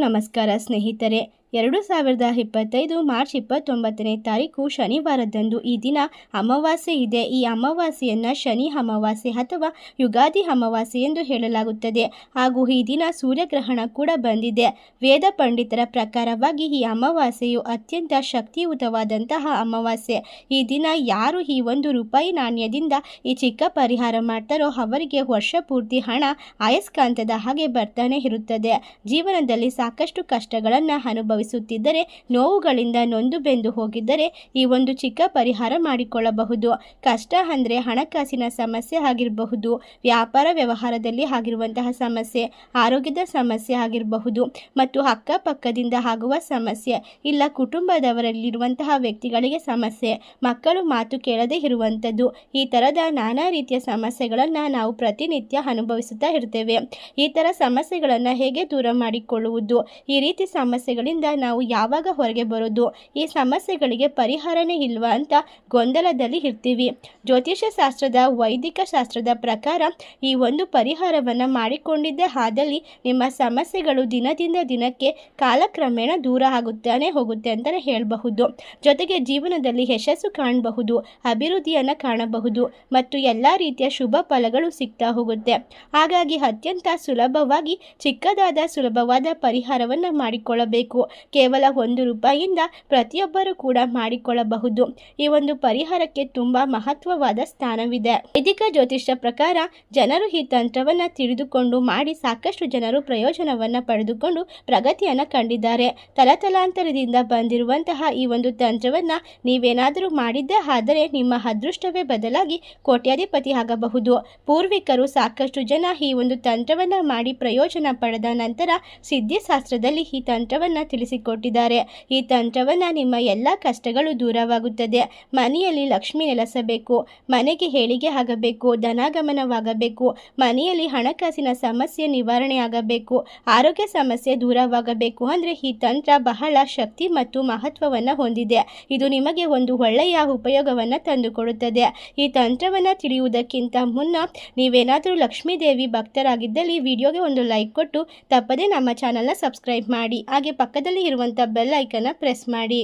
ನಮಸ್ಕಾರ ಸ್ನೇಹಿತರೆ ಎರಡು ಸಾವಿರದ ಇಪ್ಪತ್ತೈದು ಮಾರ್ಚ್ ಇಪ್ಪತ್ತೊಂಬತ್ತನೇ ತಾರೀಕು ಶನಿವಾರದಂದು ಈ ದಿನ ಅಮಾವಾಸ್ಯೆ ಇದೆ. ಈ ಅಮಾವಾಸ್ಯೆಯನ್ನು ಶನಿ ಅಮಾವಾಸ್ಯೆ ಅಥವಾ ಯುಗಾದಿ ಅಮಾವಾಸ್ಯೆ ಎಂದು ಹೇಳಲಾಗುತ್ತದೆ. ಹಾಗೂ ಈ ದಿನ ಸೂರ್ಯಗ್ರಹಣ ಕೂಡ ಬಂದಿದೆ. ವೇದ ಪಂಡಿತರ ಪ್ರಕಾರವಾಗಿ ಈ ಅಮಾವಾಸ್ಯೆಯು ಅತ್ಯಂತ ಶಕ್ತಿಯುತವಾದಂತಹ ಅಮಾವಾಸ್ಯೆ. ಈ ದಿನ ಯಾರು ಈ ಒಂದು ರೂಪಾಯಿ ನಾಣ್ಯದಿಂದ ಈ ಚಿಕ್ಕ ಪರಿಹಾರ ಮಾಡ್ತಾರೋ ಅವರಿಗೆ ವರ್ಷ ಪೂರ್ತಿ ಹಣ ಅಯಸ್ಕಾಂತದ ಹಾಗೆ ಬರ್ತಾನೆ ಇರುತ್ತದೆ. ಜೀವನದಲ್ಲಿ ಸಾಕಷ್ಟು ಕಷ್ಟಗಳನ್ನು ಅನುಭವಿಸುತ್ತಿದ್ದರೆ, ನೋವುಗಳಿಂದ ನೊಂದು ಬೆಂದು ಹೋಗಿದ್ದರೆ ಈ ಒಂದು ಚಿಕ್ಕ ಪರಿಹಾರ ಮಾಡಿಕೊಳ್ಳಬಹುದು. ಕಷ್ಟ ಅಂದರೆ ಹಣಕಾಸಿನ ಸಮಸ್ಯೆ ಆಗಿರಬಹುದು, ವ್ಯಾಪಾರ ವ್ಯವಹಾರದಲ್ಲಿ ಆಗಿರುವಂತಹ ಸಮಸ್ಯೆ, ಆರೋಗ್ಯದ ಸಮಸ್ಯೆ ಆಗಿರಬಹುದು ಮತ್ತು ಅಕ್ಕಪಕ್ಕದಿಂದ ಆಗುವ ಸಮಸ್ಯೆ, ಇಲ್ಲ ಕುಟುಂಬದವರಲ್ಲಿರುವಂತಹ ವ್ಯಕ್ತಿಗಳಿಗೆ ಸಮಸ್ಯೆ, ಮಕ್ಕಳು ಮಾತು ಕೇಳದೇ ಇರುವಂಥದ್ದು, ಈ ಥರದ ನಾನಾ ರೀತಿಯ ಸಮಸ್ಯೆಗಳನ್ನು ನಾವು ಪ್ರತಿನಿತ್ಯ ಅನುಭವಿಸುತ್ತಾ ಇರ್ತೇವೆ. ಈ ಥರ ಸಮಸ್ಯೆಗಳನ್ನು ಹೇಗೆ ದೂರ ಮಾಡಿಕೊಳ್ಳುವುದು? ಈ ರೀತಿ ಸಮಸ್ಯೆಗಳಿಂದ ನಾವು ಯಾವಾಗ ಹೊರಗೆ ಬರೋದು? ಈ ಸಮಸ್ಯೆಗಳಿಗೆ ಪರಿಹಾರನೇ ಇಲ್ವಾ ಅಂತ ಗೊಂದಲದಲ್ಲಿ ಇರ್ತೀವಿ. ಜ್ಯೋತಿಷ್ಯ ಶಾಸ್ತ್ರದ ವೈದಿಕ ಶಾಸ್ತ್ರದ ಪ್ರಕಾರ ಈ ಒಂದು ಪರಿಹಾರವನ್ನು ಮಾಡಿಕೊಂಡಿದ್ದೇ ಆದಲ್ಲಿ ನಿಮ್ಮ ಸಮಸ್ಯೆಗಳು ದಿನದಿಂದ ದಿನಕ್ಕೆ ಕಾಲಕ್ರಮೇಣ ದೂರ ಆಗುತ್ತಾನೆ ಹೋಗುತ್ತೆ ಅಂತಲೇ ಹೇಳಬಹುದು. ಜೊತೆಗೆ ಜೀವನದಲ್ಲಿ ಯಶಸ್ಸು ಕಾಣಬಹುದು, ಅಭಿವೃದ್ಧಿಯನ್ನು ಕಾಣಬಹುದು ಮತ್ತು ಎಲ್ಲ ರೀತಿಯ ಶುಭ ಫಲಗಳು ಸಿಗ್ತಾ ಹೋಗುತ್ತೆ. ಹಾಗಾಗಿ ಅತ್ಯಂತ ಸುಲಭವಾಗಿ ಚಿಕ್ಕದಾದ ಸುಲಭವಾದ ಪರಿಹಾರವನ್ನು ಮಾಡಿಕೊಳ್ಳಬೇಕು. ಕೇವಲ ಒಂದು ರೂಪಾಯಿಯಿಂದ ಪ್ರತಿಯೊಬ್ಬರು ಕೂಡ ಮಾಡಿಕೊಳ್ಳಬಹುದು. ಈ ಒಂದು ಪರಿಹಾರಕ್ಕೆ ತುಂಬಾ ಮಹತ್ವವಾದ ಸ್ಥಾನವಿದೆ. ವೈದಿಕ ಜ್ಯೋತಿಷ್ಯ ಪ್ರಕಾರ ಜನರು ಈ ತಂತ್ರವನ್ನು ತಿಳಿದುಕೊಂಡು ಮಾಡಿ ಸಾಕಷ್ಟು ಜನರು ಪ್ರಯೋಜನವನ್ನ ಪಡೆದುಕೊಂಡು ಪ್ರಗತಿಯನ್ನು ಕಂಡಿದ್ದಾರೆ. ತಲತಲಾಂತರದಿಂದ ಬಂದಿರುವಂತಹ ಈ ಒಂದು ತಂತ್ರವನ್ನ ನೀವೇನಾದರೂ ಮಾಡಿದ್ದೇ ಆದರೆ ನಿಮ್ಮ ಅದೃಷ್ಟವೇ ಬದಲಾಗಿ ಕೋಟ್ಯಾಧಿಪತಿ ಆಗಬಹುದು. ಪೂರ್ವಿಕರು ಸಾಕಷ್ಟು ಜನ ಈ ಒಂದು ತಂತ್ರವನ್ನ ಮಾಡಿ ಪ್ರಯೋಜನ ಪಡೆದ ನಂತರ ಸಿದ್ಧಿಶಾಸ್ತ್ರದಲ್ಲಿ ಈ ತಂತ್ರವನ್ನ ತಿಳಿಸಿಕೊಟ್ಟಿದ್ದಾರೆ ಈ ತಂತ್ರವನ್ನು ನಿಮ್ಮ ಎಲ್ಲ ಕಷ್ಟಗಳು ದೂರವಾಗುತ್ತದೆ. ಮನೆಯಲ್ಲಿ ಲಕ್ಷ್ಮಿ ನೆಲೆಸಬೇಕು. ಮನೆಗೆ ಹೇಳಿಗೆ ಆಗಬೇಕು. ಧನಾಗಮನವಾಗಬೇಕು. ಮನೆಯಲ್ಲಿ ಹಣಕಾಸಿನ ಸಮಸ್ಯೆ ನಿವಾರಣೆ ಆಗಬೇಕು. ಆರೋಗ್ಯ ಸಮಸ್ಯೆ ದೂರವಾಗಬೇಕು. ಅಂದರೆ ಈ ತಂತ್ರ ಬಹಳ ಶಕ್ತಿ ಮತ್ತು ಮಹತ್ವವನ್ನು ಹೊಂದಿದೆ. ಇದು ನಿಮಗೆ ಒಂದು ಒಳ್ಳೆಯ ಉಪಯೋಗವನ್ನು ತಂದುಕೊಡುತ್ತದೆ. ಈ ತಂತ್ರವನ್ನು ತಿಳಿಯುವುದಕ್ಕಿಂತ ಮುನ್ನ ನೀವೇನಾದರೂ ಲಕ್ಷ್ಮೀ ದೇವಿ ಭಕ್ತರಾಗಿದ್ದಲ್ಲಿ ವಿಡಿಯೋಗೆ ಒಂದು ಲೈಕ್ ಕೊಟ್ಟು ತಪ್ಪದೇ ನಮ್ಮ ಚಾನಲ್ನ ಸಬ್ಸ್ಕ್ರೈಬ್ ಮಾಡಿ. ಹಾಗೆ ಪಕ್ಕದಲ್ಲಿ ಇರುವಂಥ ಬೆಲ್ ಐಕನ್ನ ಪ್ರೆಸ್ ಮಾಡಿ.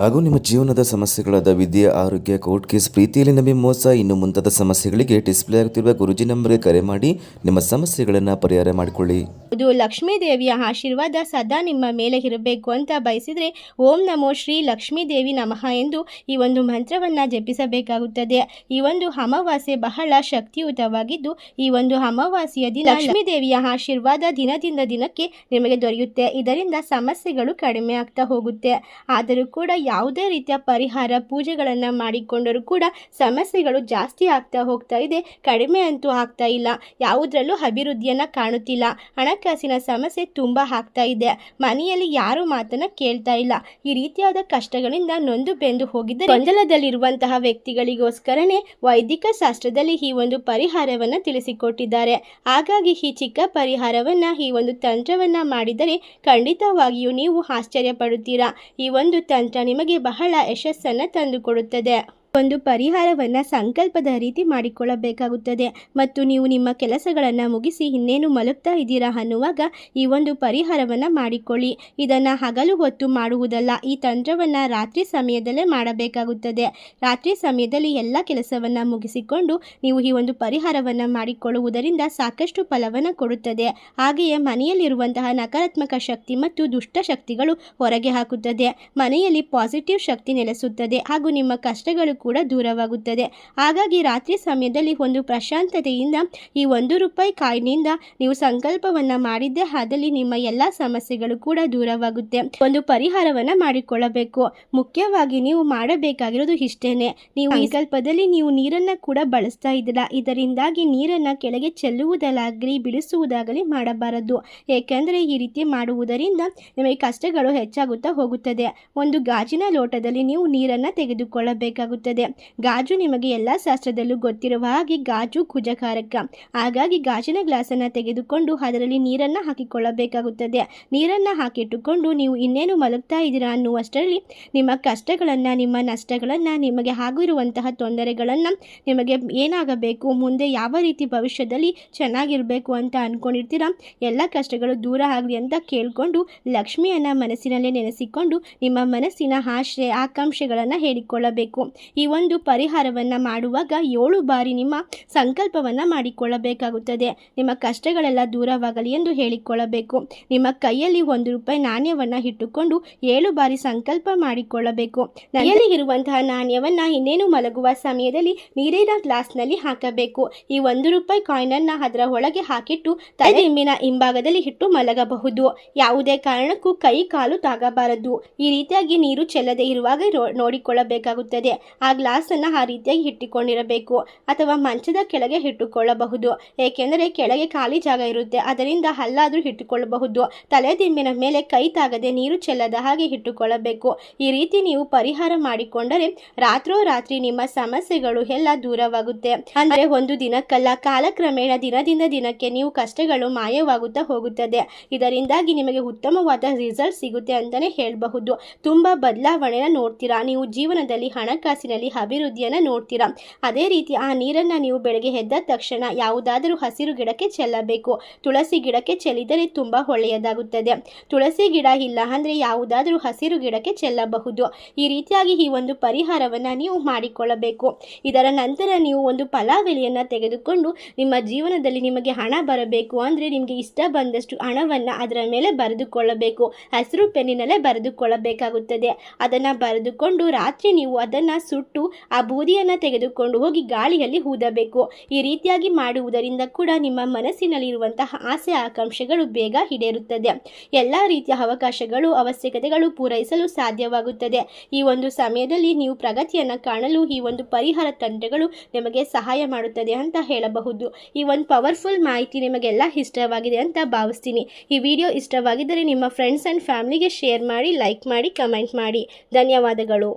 ಹಾಗೂ ನಿಮ್ಮ ಜೀವನದ ಸಮಸ್ಯೆಗಳಾದ ವಿದ್ಯೆ, ಆರೋಗ್ಯ, ಕೋರ್ಟ್ ಕೇಸ್, ಪ್ರೀತಿಯಲ್ಲಿ ನಂಬಿ ಮೋಸ, ಇನ್ನು ಮುಂತಾದ ಸಮಸ್ಯೆಗಳಿಗೆ ಡಿಸ್ಪ್ಲೇ ಆಗುತ್ತಿರುವ ಗುರುಜಿ ನಂಬರ್ಗೆ ಕರೆ ಮಾಡಿ ನಿಮ್ಮ ಸಮಸ್ಯೆಗಳನ್ನು ಪರಿಹಾರ ಮಾಡಿಕೊಳ್ಳಿ. ಇದು ಲಕ್ಷ್ಮೀ ದೇವಿಯ ಆಶೀರ್ವಾದ ಸದಾ ನಿಮ್ಮ ಮೇಲೆ ಇರಬೇಕು ಅಂತ ಬಯಸಿದರೆ ಓಂ ನಮೋ ಶ್ರೀ ಲಕ್ಷ್ಮೀ ದೇವಿ ನಮಃ ಎಂದು ಈ ಒಂದು ಮಂತ್ರವನ್ನು ಜಪಿಸಬೇಕಾಗುತ್ತದೆ. ಈ ಒಂದು ಅಮಾವಾಸ್ಯೆ ಬಹಳ ಶಕ್ತಿಯುತವಾಗಿದ್ದು, ಈ ಒಂದು ಅಮಾವಾಸ್ಯೆಯ ದಿನ ಲಕ್ಷ್ಮೀ ದೇವಿಯ ಆಶೀರ್ವಾದ ದಿನದಿಂದ ದಿನಕ್ಕೆ ನಿಮಗೆ ದೊರೆಯುತ್ತೆ. ಇದರಿಂದ ಸಮಸ್ಯೆಗಳು ಕಡಿಮೆ ಆಗ್ತಾ ಹೋಗುತ್ತೆ. ಆದರೂ ಕೂಡ ಯಾವುದೇ ರೀತಿಯ ಪರಿಹಾರ, ಪೂಜೆಗಳನ್ನು ಮಾಡಿಕೊಂಡರೂ ಕೂಡ ಸಮಸ್ಯೆಗಳು ಜಾಸ್ತಿ ಆಗ್ತಾ ಹೋಗ್ತಾ ಇದೆ. ಕಡಿಮೆ ಅಂತೂ ಆಗ್ತಾ ಇಲ್ಲ. ಯಾವುದರಲ್ಲೂ ಅಭಿವೃದ್ಧಿಯನ್ನು ಕಾಣುತ್ತಿಲ್ಲ. ಹಣಕಾಸಿನ ಸಮಸ್ಯೆ ತುಂಬ ಆಗ್ತಾ ಇದೆ. ಮನೆಯಲ್ಲಿ ಯಾರು ಮಾತನ್ನು ಕೇಳ್ತಾ ಇಲ್ಲ. ಈ ರೀತಿಯಾದ ಕಷ್ಟಗಳಿಂದ ನೊಂದು ಬೆಂದು ಹೋಗಿದ್ದರೆ ಗೊಂದಲದಲ್ಲಿರುವಂತಹ ವ್ಯಕ್ತಿಗಳಿಗೋಸ್ಕರನೇ ವೈದಿಕ ಶಾಸ್ತ್ರದಲ್ಲಿ ಈ ಒಂದು ಪರಿಹಾರವನ್ನು ತಿಳಿಸಿಕೊಟ್ಟಿದ್ದಾರೆ. ಹಾಗಾಗಿ ಈ ಚಿಕ್ಕ ಪರಿಹಾರವನ್ನು, ಈ ಒಂದು ತಂತ್ರವನ್ನು ಮಾಡಿದರೆ ಖಂಡಿತವಾಗಿಯೂ ನೀವು ಆಶ್ಚರ್ಯ ಪಡುತ್ತೀರಾ ಈ ಒಂದು ತಂತ್ರ ನಿಮಗೆ ಬಹಳ ಯಶಸ್ಸನ್ನು ತಂದುಕೊಡುತ್ತದೆ. ಒಂದು ಪರಿಹಾರವನ್ನು ಸಂಕಲ್ಪದ ರೀತಿ ಮಾಡಿಕೊಳ್ಳಬೇಕಾಗುತ್ತದೆ. ಮತ್ತು ನೀವು ನಿಮ್ಮ ಕೆಲಸಗಳನ್ನು ಮುಗಿಸಿ ಇನ್ನೇನು ಮಲಗ್ತಾ ಇದ್ದೀರಾ ಅನ್ನುವಾಗ ಈ ಒಂದು ಪರಿಹಾರವನ್ನು ಮಾಡಿಕೊಳ್ಳಿ. ಇದನ್ನು ಹಗಲು ಹೊತ್ತು ಮಾಡುವುದಲ್ಲ, ಈ ತಂತ್ರವನ್ನು ರಾತ್ರಿ ಸಮಯದಲ್ಲೇ ಮಾಡಬೇಕಾಗುತ್ತದೆ. ರಾತ್ರಿ ಸಮಯದಲ್ಲಿ ಎಲ್ಲ ಕೆಲಸವನ್ನು ಮುಗಿಸಿಕೊಂಡು ನೀವು ಈ ಒಂದು ಪರಿಹಾರವನ್ನು ಮಾಡಿಕೊಳ್ಳುವುದರಿಂದ ಸಾಕಷ್ಟು ಫಲವನ್ನು ಕೊಡುತ್ತದೆ. ಹಾಗೆಯೇ ಮನೆಯಲ್ಲಿರುವಂತಹ ನಕಾರಾತ್ಮಕ ಶಕ್ತಿ ಮತ್ತು ದುಷ್ಟ ಶಕ್ತಿಗಳು ಹೊರಗೆ ಹಾಕುತ್ತದೆ. ಮನೆಯಲ್ಲಿ ಪಾಸಿಟಿವ್ ಶಕ್ತಿ ನೆಲೆಸುತ್ತದೆ. ಹಾಗೂ ನಿಮ್ಮ ಕಷ್ಟಗಳು ಕೂಡ ದೂರವಾಗುತ್ತದೆ. ಹಾಗಾಗಿ ರಾತ್ರಿ ಸಮಯದಲ್ಲಿ ಒಂದು ಪ್ರಶಾಂತತೆಯಿಂದ ಈ ಒಂದು ರೂಪಾಯಿ ಕಾಯಿನಿಂದ ನೀವು ಸಂಕಲ್ಪವನ್ನು ಮಾಡಿದ್ದೇ ಆದಲ್ಲಿ ನಿಮ್ಮ ಎಲ್ಲ ಸಮಸ್ಯೆಗಳು ಕೂಡ ದೂರವಾಗುತ್ತೆ. ಒಂದು ಪರಿಹಾರವನ್ನು ಮಾಡಿಕೊಳ್ಳಬೇಕು. ಮುಖ್ಯವಾಗಿ ನೀವು ಮಾಡಬೇಕಾಗಿರೋದು ಇಷ್ಟೇನೆ. ನೀವು ಈ ಸಂಕಲ್ಪದಲ್ಲಿ ನೀವು ನೀರನ್ನು ಕೂಡ ಬಳಸ್ತಾ ಇದ್ದೀರಾ. ಇದರಿಂದಾಗಿ ನೀರನ್ನು ಕೆಳಗೆ ಚೆಲ್ಲುವುದಾಗಲಿ ಬಿಡಿಸುವುದಾಗಲಿ ಮಾಡಬಾರದು. ಏಕೆಂದರೆ ಈ ರೀತಿ ಮಾಡುವುದರಿಂದ ನಿಮಗೆ ಕಷ್ಟಗಳು ಹೆಚ್ಚಾಗುತ್ತಾ ಹೋಗುತ್ತದೆ. ಒಂದು ಗಾಜಿನ ಲೋಟದಲ್ಲಿ ನೀವು ನೀರನ್ನು ತೆಗೆದುಕೊಳ್ಳಬೇಕಾಗುತ್ತದೆ. ಗಾಜು ನಿಮಗೆ ಎಲ್ಲ ಶಾಸ್ತ್ರದಲ್ಲೂ ಗೊತ್ತಿರುವ ಹಾಗೆ ಗಾಜು ಕುಜಕಾರಕ. ಹಾಗಾಗಿ ಗಾಜಿನ ಗ್ಲಾಸನ್ನು ತೆಗೆದುಕೊಂಡು ಅದರಲ್ಲಿ ನೀರನ್ನು ಹಾಕಿಕೊಳ್ಳಬೇಕಾಗುತ್ತದೆ. ನೀರನ್ನು ಹಾಕಿಟ್ಟುಕೊಂಡು ನೀವು ಇನ್ನೇನು ಮಲಗ್ತಾ ಇದ್ದೀರಾ ಅನ್ನುವಷ್ಟರಲ್ಲಿ ನಿಮ್ಮ ಕಷ್ಟಗಳನ್ನು, ನಿಮ್ಮ ನಷ್ಟಗಳನ್ನು, ನಿಮಗೆ ಆಗಿರುವಂತಹ ತೊಂದರೆಗಳನ್ನು ನಿಮಗೆ ಏನಾಗಬೇಕು, ಮುಂದೆ ಯಾವ ರೀತಿ ಭವಿಷ್ಯದಲ್ಲಿ ಚೆನ್ನಾಗಿರಬೇಕು ಅಂತ ಅಂದ್ಕೊಂಡಿರ್ತೀರಾ ಎಲ್ಲ ಕಷ್ಟಗಳು ದೂರ ಆಗಲಿ ಅಂತ ಕೇಳಿಕೊಂಡು ಲಕ್ಷ್ಮಿಯನ್ನು ಮನಸ್ಸಿನಲ್ಲೇ ನೆನೆಸಿಕೊಂಡು ನಿಮ್ಮ ಮನಸ್ಸಿನ ಆಶೆ, ಆಕಾಂಕ್ಷೆಗಳನ್ನು ಹೇಳಿಕೊಳ್ಳಬೇಕು. ಈ ಒಂದು ಪರಿಹಾರವನ್ನು ಮಾಡುವಾಗ ಏಳು ಬಾರಿ ನಿಮ್ಮ ಸಂಕಲ್ಪವನ್ನು ಮಾಡಿಕೊಳ್ಳಬೇಕಾಗುತ್ತದೆ. ನಿಮ್ಮ ಕಷ್ಟಗಳೆಲ್ಲ ದೂರವಾಗಲಿ ಎಂದು ಹೇಳಿಕೊಳ್ಳಬೇಕು. ನಿಮ್ಮ ಕೈಯಲ್ಲಿ ಒಂದು ರೂಪಾಯಿ ನಾಣ್ಯವನ್ನು ಇಟ್ಟುಕೊಂಡು ಏಳು ಬಾರಿ ಸಂಕಲ್ಪ ಮಾಡಿಕೊಳ್ಳಬೇಕು. ಕೈಯಲ್ಲಿ ಇರುವಂತಹ ನಾಣ್ಯವನ್ನು ಇನ್ನೇನು ಮಲಗುವ ಸಮಯದಲ್ಲಿ ನೀರಿನ ಗ್ಲಾಸ್ನಲ್ಲಿ ಹಾಕಬೇಕು. ಈ ಒಂದು ರೂಪಾಯಿ ಕಾಯಿನನ್ನು ಅದರ ಒಳಗೆ ಹಾಕಿಟ್ಟು ತಲೆಮ್ಮಿನ ಹಿಂಭಾಗದಲ್ಲಿ ಇಟ್ಟು ಮಲಗಬಹುದು. ಯಾವುದೇ ಕಾರಣಕ್ಕೂ ಕೈ ಕಾಲು ತಾಗಬಾರದು. ಈ ರೀತಿಯಾಗಿ ನೀರು ಚೆಲ್ಲದೆ ಇರುವಾಗ ನೋಡಿಕೊಳ್ಳಬೇಕಾಗುತ್ತದೆ. ಆ ಗ್ಲಾಸನ್ನು ಆ ರೀತಿಯಾಗಿ ಇಟ್ಟುಕೊಂಡಿರಬೇಕು ಅಥವಾ ಮಂಚದ ಕೆಳಗೆ ಇಟ್ಟುಕೊಳ್ಳಬಹುದು. ಏಕೆಂದರೆ ಕೆಳಗೆ ಖಾಲಿ ಜಾಗ ಇರುತ್ತೆ. ಅದರಿಂದ ಅಲ್ಲಾದರೂ ಇಟ್ಟುಕೊಳ್ಳಬಹುದು. ತಲೆದಿಂಬಿನ ಮೇಲೆ ಕೈ ತಾಗದೆ ನೀರು ಚೆಲ್ಲದ ಹಾಗೆ ಇಟ್ಟುಕೊಳ್ಳಬೇಕು. ಈ ರೀತಿ ನೀವು ಪರಿಹಾರ ಮಾಡಿಕೊಂಡರೆ ರಾತ್ರೋರಾತ್ರಿ ನಿಮ್ಮ ಸಮಸ್ಯೆಗಳು ಎಲ್ಲ ದೂರವಾಗುತ್ತೆ. ಅಂದರೆ ಒಂದು ದಿನಕ್ಕಲ್ಲ, ಕಾಲಕ್ರಮೇಣ ದಿನದಿಂದ ದಿನಕ್ಕೆ ನೀವು ಕಷ್ಟಗಳು ಮಾಯವಾಗುತ್ತಾ ಹೋಗುತ್ತದೆ. ಇದರಿಂದಾಗಿ ನಿಮಗೆ ಉತ್ತಮವಾದ ರಿಸಲ್ಟ್ ಸಿಗುತ್ತೆ ಅಂತಲೇ ಹೇಳಬಹುದು. ತುಂಬ ಬದಲಾವಣೆನ ನೋಡ್ತೀರಾ? ನೀವು ಜೀವನದಲ್ಲಿ ಹಣಕಾಸಿನಲ್ಲಿ ಅಭಿವೃದ್ಧಿಯನ್ನು ನೋಡ್ತೀರಾ? ಅದೇ ರೀತಿ ಆ ನೀರನ್ನು ನೀವು ಬೆಳಗ್ಗೆ ಎದ್ದ ತಕ್ಷಣ ಯಾವುದಾದರೂ ಹಸಿರು ಗಿಡಕ್ಕೆ ಚೆಲ್ಲಬೇಕು. ತುಳಸಿ ಗಿಡಕ್ಕೆ ಚೆಲ್ಲಿದರೆ ತುಂಬ ಒಳ್ಳೆಯದಾಗುತ್ತದೆ. ತುಳಸಿ ಗಿಡ ಇಲ್ಲ ಅಂದರೆ ಯಾವುದಾದರೂ ಹಸಿರು ಗಿಡಕ್ಕೆ ಚೆಲ್ಲಬಹುದು. ಈ ರೀತಿಯಾಗಿ ಈ ಒಂದು ಪರಿಹಾರವನ್ನು ನೀವು ಮಾಡಿಕೊಳ್ಳಬೇಕು. ಇದರ ನಂತರ ನೀವು ಒಂದು ಫಲಾವಲಿಯನ್ನು ತೆಗೆದುಕೊಂಡು ನಿಮ್ಮ ಜೀವನದಲ್ಲಿ ನಿಮಗೆ ಹಣ ಬರಬೇಕು ಅಂದರೆ ನಿಮಗೆ ಇಷ್ಟ ಬಂದಷ್ಟು ಹಣವನ್ನು ಅದರ ಮೇಲೆ ಬರೆದುಕೊಳ್ಳಬೇಕು. ಹಸಿರು ಪೆನ್ನಿನಲ್ಲೇ ಬರೆದುಕೊಳ್ಳಬೇಕಾಗುತ್ತದೆ. ಅದನ್ನು ಬರೆದುಕೊಂಡು ರಾತ್ರಿ ನೀವು ಅದನ್ನು ಸುಟ್ಟು ಆ ಬೂದಿಯನ್ನು ತೆಗೆದುಕೊಂಡು ಹೋಗಿ ಗಾಳಿಯಲ್ಲಿ ಹೂದಬೇಕು. ಈ ರೀತಿಯಾಗಿ ಮಾಡುವುದರಿಂದ ಕೂಡ ನಿಮ್ಮ ಮನಸ್ಸಿನಲ್ಲಿರುವಂತಹ ಆಸೆ ಆಕಾಂಕ್ಷೆಗಳು ಬೇಗ ಹಿಡೇರುತ್ತದೆ ಎಲ್ಲ ರೀತಿಯ ಅವಕಾಶಗಳು, ಅವಶ್ಯಕತೆಗಳು ಪೂರೈಸಲು ಸಾಧ್ಯವಾಗುತ್ತದೆ. ಈ ಒಂದು ಸಮಯದಲ್ಲಿ ನೀವು ಪ್ರಗತಿಯನ್ನು ಕಾಣಲು, ಈ ಒಂದು ಪರಿಹಾರ ತಂತ್ರಗಳು ನಿಮಗೆ ಸಹಾಯ ಮಾಡುತ್ತದೆ ಅಂತ ಹೇಳಬಹುದು. ಈ ಒಂದು ಪವರ್ಫುಲ್ ಮಾಹಿತಿ ನಿಮಗೆಲ್ಲ ಇಷ್ಟವಾಗಿದೆ ಅಂತ ಭಾವಿಸ್ತೀನಿ. ಈ ವಿಡಿಯೋ ಇಷ್ಟವಾಗಿದ್ದರೆ ನಿಮ್ಮ ಫ್ರೆಂಡ್ಸ್ ಆ್ಯಂಡ್ ಫ್ಯಾಮಿಲಿಗೆ ಶೇರ್ ಮಾಡಿ ಲೈಕ್ ಮಾಡಿ ಕಮೆಂಟ್ ಮಾಡಿ. ಧನ್ಯವಾದಗಳು.